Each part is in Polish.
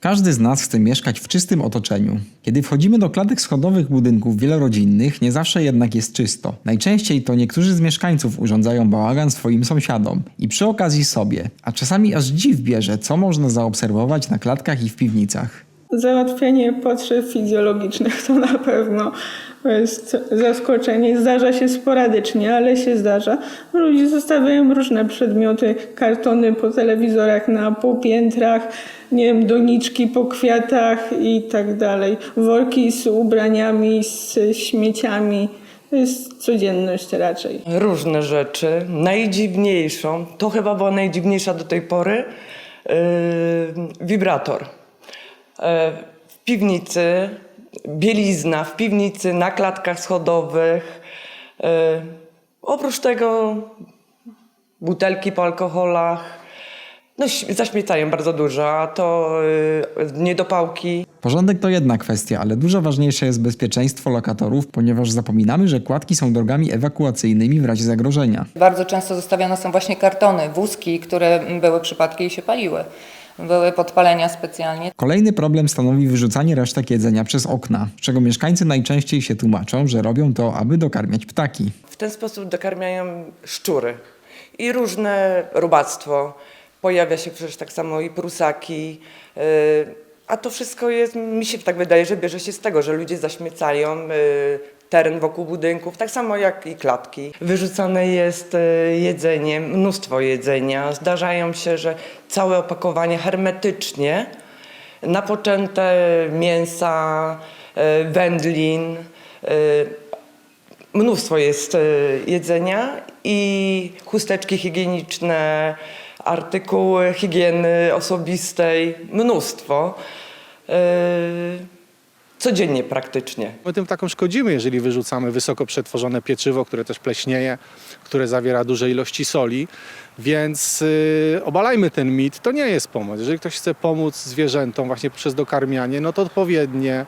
Każdy z nas chce mieszkać w czystym otoczeniu. Kiedy wchodzimy do klatek schodowych budynków wielorodzinnych, nie zawsze jednak jest czysto. Najczęściej to niektórzy z mieszkańców urządzają bałagan swoim sąsiadom i przy okazji sobie, a czasami aż dziw bierze, co można zaobserwować na klatkach i w piwnicach. Załatwianie potrzeb fizjologicznych to na pewno jest zaskoczenie. Zdarza się sporadycznie, ale się zdarza. Ludzie zostawiają różne przedmioty, kartony po telewizorach na półpiętrach, nie wiem, doniczki po kwiatach i tak dalej. Worki z ubraniami, z śmieciami. To jest codzienność raczej. Różne rzeczy. Najdziwniejszą, to chyba była najdziwniejsza do tej pory, yy, wibrator. Yy, w piwnicy, bielizna w piwnicy, na klatkach schodowych. Yy, oprócz tego butelki po alkoholach. No, zaśmiecają bardzo dużo, a to yy, niedopałki. Porządek to jedna kwestia, ale dużo ważniejsze jest bezpieczeństwo lokatorów, ponieważ zapominamy, że kładki są drogami ewakuacyjnymi w razie zagrożenia. Bardzo często zostawiane są właśnie kartony, wózki, które były przypadki i się paliły. Były podpalenia specjalnie. Kolejny problem stanowi wyrzucanie resztek jedzenia przez okna, z czego mieszkańcy najczęściej się tłumaczą, że robią to, aby dokarmiać ptaki. W ten sposób dokarmiają szczury i różne robactwo. Pojawia się przecież tak samo i prusaki. yy, A to wszystko jest, mi się tak wydaje, że bierze się z tego, że ludzie zaśmiecają yy, teren wokół budynków, tak samo jak i klatki. Wyrzucane jest yy, jedzenie, mnóstwo jedzenia. Zdarzają się, że całe opakowanie hermetycznie, napoczęte mięsa, yy, wędlin, yy, mnóstwo jest e, jedzenia i chusteczki higieniczne, artykuły higieny osobistej, mnóstwo. Codziennie praktycznie. My tym taką szkodzimy, jeżeli wyrzucamy wysoko przetworzone pieczywo, które też pleśnieje, które zawiera duże ilości soli. Więc yy, obalajmy ten mit. To nie jest pomoc. Jeżeli ktoś chce pomóc zwierzętom właśnie przez dokarmianie, no to odpowiednie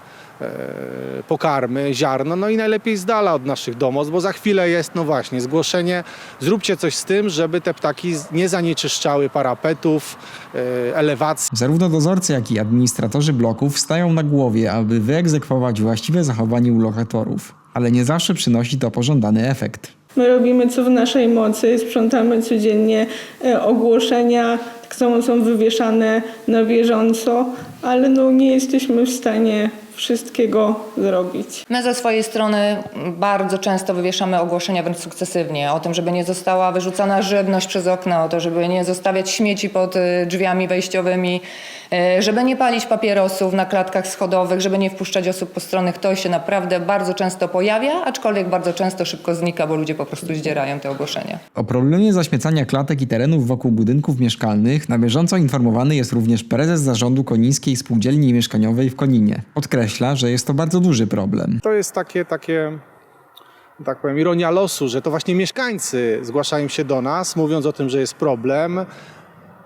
pokarmy, ziarno, no i najlepiej z dala od naszych domostw, bo za chwilę jest, no właśnie, zgłoszenie, zróbcie coś z tym, żeby te ptaki nie zanieczyszczały parapetów, e, elewacji. Zarówno dozorcy, jak i administratorzy bloków stają na głowie, aby wyegzekwować właściwe zachowanie u lokatorów. Ale nie zawsze przynosi to pożądany efekt. My robimy co w naszej mocy, sprzątamy codziennie e, ogłoszenia, tak samo są wywieszane na bieżąco, ale no nie jesteśmy w stanie wszystkiego zrobić. My ze swojej strony bardzo często wywieszamy ogłoszenia wręcz sukcesywnie o tym, żeby nie została wyrzucana żywność przez okna, o to, żeby nie zostawiać śmieci pod y, drzwiami wejściowymi, y, żeby nie palić papierosów na klatkach schodowych, żeby nie wpuszczać osób postronnych. To się naprawdę bardzo często pojawia, aczkolwiek bardzo często szybko znika, bo ludzie po prostu zdzierają te ogłoszenia. O problemie zaśmiecania klatek i terenów wokół budynków mieszkalnych na bieżąco informowany jest również prezes zarządu Konińskiej Spółdzielni Mieszkaniowej w Koninie. Podkreśla, że jest to bardzo duży problem. To jest takie, takie, tak powiem, ironia losu, że to właśnie mieszkańcy zgłaszają się do nas, mówiąc o tym, że jest problem.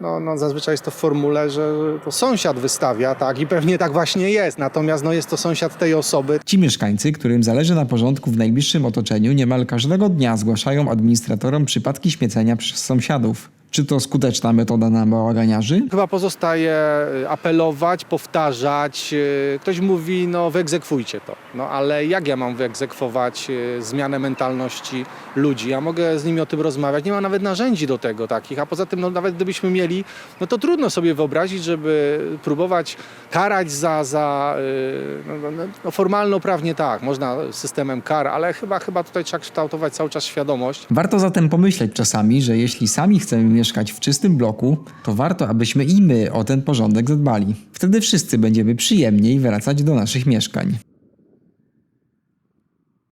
No, no zazwyczaj jest to w formule, że to sąsiad wystawia, tak, i pewnie tak właśnie jest. Natomiast no, jest to sąsiad tej osoby. Ci mieszkańcy, którym zależy na porządku w najbliższym otoczeniu, niemal każdego dnia zgłaszają administratorom przypadki śmiecenia przez sąsiadów. Czy to skuteczna metoda na bałaganiarzy? Chyba pozostaje y, apelować, powtarzać. Y, Ktoś mówi, no wyegzekwujcie to. No ale jak ja mam wyegzekwować y, zmianę mentalności ludzi? Ja mogę z nimi o tym rozmawiać. Nie ma nawet narzędzi do tego takich. A poza tym, no nawet gdybyśmy mieli, no to trudno sobie wyobrazić, żeby próbować karać za, za no, no, no formalno prawnie tak, można systemem kar, ale chyba, chyba tutaj trzeba kształtować cały czas świadomość. Warto zatem pomyśleć czasami, że jeśli sami chcemy mieszkać w czystym bloku, to warto, abyśmy i my o ten porządek zadbali. Wtedy wszyscy będziemy przyjemniej wracać do naszych mieszkań.